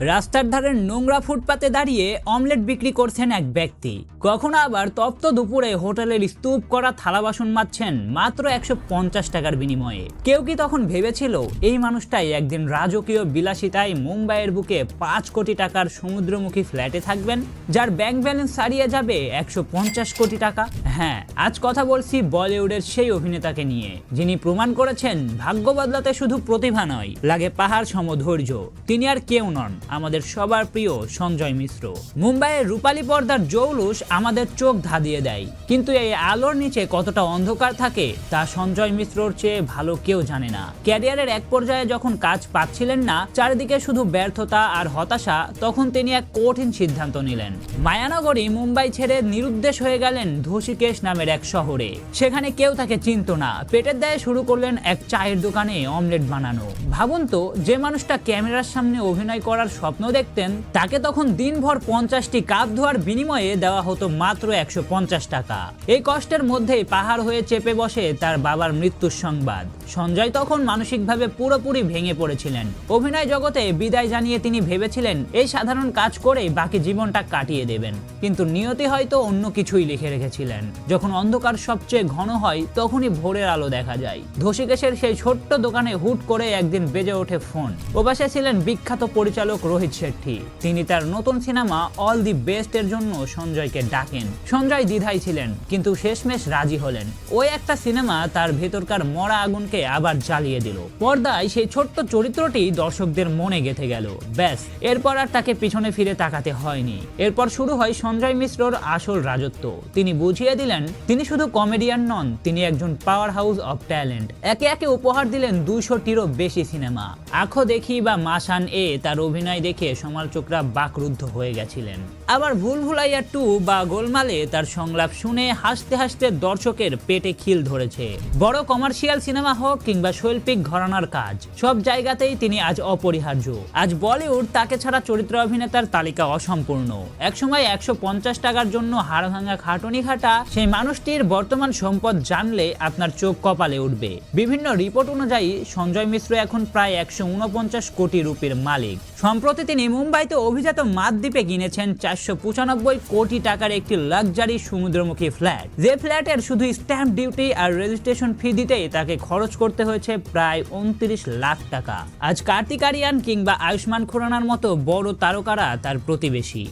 রাস্তার ধারের নোংরা ফুটপাতে দাঁড়িয়ে অমলেট বিক্রি করছেন এক ব্যক্তি। কখনো আবার তপ্ত দুপুরে হোটেলের স্তূপ করা থালা বাসন মাজছেন মাত্র একশো পঞ্চাশ টাকার বিনিময়ে। কেউ কি তখন ভেবেছিল, এই মানুষটাই একদিন রাজকীয় বিলাসিতায় মুম্বাইয়ের বুকে পাঁচ কোটি টাকার সমুদ্রমুখী ফ্ল্যাটে থাকবেন, যার ব্যাংক ব্যালেন্স ছাড়িয়ে যাবে একশো পঞ্চাশ কোটি টাকা? হ্যাঁ আজ কথা বলছি বলিউডের সেই অভিনেতাকে নিয়ে, যিনি প্রমাণ করেছেন ভাগ্য বদলাতে শুধু প্রতিভা নয়, লাগে পাহাড় সম ধৈর্য। তিনি আর কেউ নন। আমাদের সবার প্রিয় সঞ্জয় মিশ্র। মুম্বাইয়ের রূপালী পর্দার জৌলুস আমাদের চোখ ধাঁধিয়ে দেয়। কিন্তু এই আলোর নিচে কতটা অন্ধকার থাকে, তা সঞ্জয় মিশ্রর চেয়ে ভালো কেউ জানে না। ক্যারিয়ারের এক পর্যায়ে যখন কাজ পাচ্ছিলেন না, চারিদিকে শুধু ব্যর্থতা আর হতাশা, তখন তিনি এক কঠিন সিদ্ধান্ত নিলেন। মায়ানগরী মুম্বাই ছেড়ে নিরুদ্দেশ হয়ে গেলেন ধোষিকেশ নামের এক শহরে। সেখানে কেউ তাকে চিনত না। পেটের দায়ে শুরু করলেন এক চায়ের দোকানে অমলেট বানানো। ভাবুন তো, যে মানুষটা ক্যামেরার সামনে অভিনয় করার স্বপ্ন দেখতেন, তাকে তখন দিনভর পঞ্চাশটি কাপ ধোয়ার বিনিময়ে দেওয়া হতো মাত্র একশো পঞ্চাশ টাকা। এই কষ্টের মধ্যেই পাহাড় হয়ে চেপে বসে তার বাবার মৃত্যুর সংবাদ। সঞ্জয় তখন মানসিকভাবে পুরোপুরি ভেঙে পড়েছিলেন। অভিনয় জগতে বিদায় জানিয়ে তিনি ভেবেছিলেন, এই সাধারণ কাজ করেই বাকি জীবনটা কাটিয়ে দেবেন। কিন্তু নিয়তি হয়তো অন্য কিছুই লিখে রেখেছিলেন। যখন অন্ধকার সবচেয়ে ঘন হয়, তখনই ভোরের আলো দেখা যায়। ধসিকেশের সেই ছোট্ট দোকানে হুট করে একদিন বেজে ওঠে ফোন। ওপাশে ছিলেন বিখ্যাত পরিচালক রোহিত শেট্টি। তিনি তার নতুন সিনেমা অল দি বেস্ট এর জন্য সঞ্জয়কে ডাকেন। সঞ্জয় দ্বিধায় ছিলেন, কিন্তু শেষমেশ রাজি হলেন। ওই একটা সিনেমা তার ভেতরকার মরা আগুনকে আবার জ্বালিয়ে দিল। পর্দায় সেই ছোট্ট চরিত্রটি দর্শকদের মনে গেঁথে গেল। ব্যাস, এরপর আর তাকে পিছনে ফিরে তাকাতে হয়নি। এরপর শুরু হয় সঞ্জয় মিশ্রর আসল রাজত্ব। তিনি বুঝিয়ে দিলেন, তিনি শুধু কমেডিয়ান নন, তিনি একজন পাওয়ার হাউস অফ ট্যালেন্ট। একে একে উপহার দিলেন দুইশোটিরও বেশি সিনেমা। আখো দেখি বা মাসান এ তার অভিনয় দেখে সমালোচকরা বাকরুদ্ধ হয়ে গেছিলেন। আবার ভুল ভুলাইয়া টু বা গোলমালে তার সংলাপ শুনে হাসতে হাসতে দর্শকের পেটে খিল ধরেছে। বড় কমার্শিয়াল সিনেমা হোক কিংবা শৈল্পিক ঘরানার কাজ, সব জায়গাতেই তিনি আজ অপরিহার্য। আজ বলিউড তাকে ছাড়া চরিত্র অভিনেতার তালিকা অসম্পূর্ণ। একসময় একশো পঞ্চাশ টাকার জন্য হাড় ভাঙা খাটুনি খাটা সেই মানুষটির বর্তমান সম্পদ জানলে আপনার চোখ কপালে উঠবে। বিভিন্ন রিপোর্ট অনুযায়ী সঞ্জয় মিশ্র এখন প্রায় একশো উনপঞ্চাশ কোটি রুপির মালিক। সম্প্রতি তিনি মুম্বাইতে অভিজাত মাদ্বীপে কিনেছেন চারশো পঁচানব্বই কোটি টাকার একটি লাক্সারি সমুদ্রমুখী ফ্ল্যাট। যে ফ্ল্যাটের শুধু স্ট্যাম্প ডিউটি আর রেজিস্ট্রেশন ফি দিতেই তাকে খরচ করতে হয়েছে প্রায় উনত্রিশ লাখ টাকা। আজ কার্তিক আরিয়ান কিংবা আয়ুষ্মান খুরানার মতো বড় তারকারা তার প্রতিবেশী।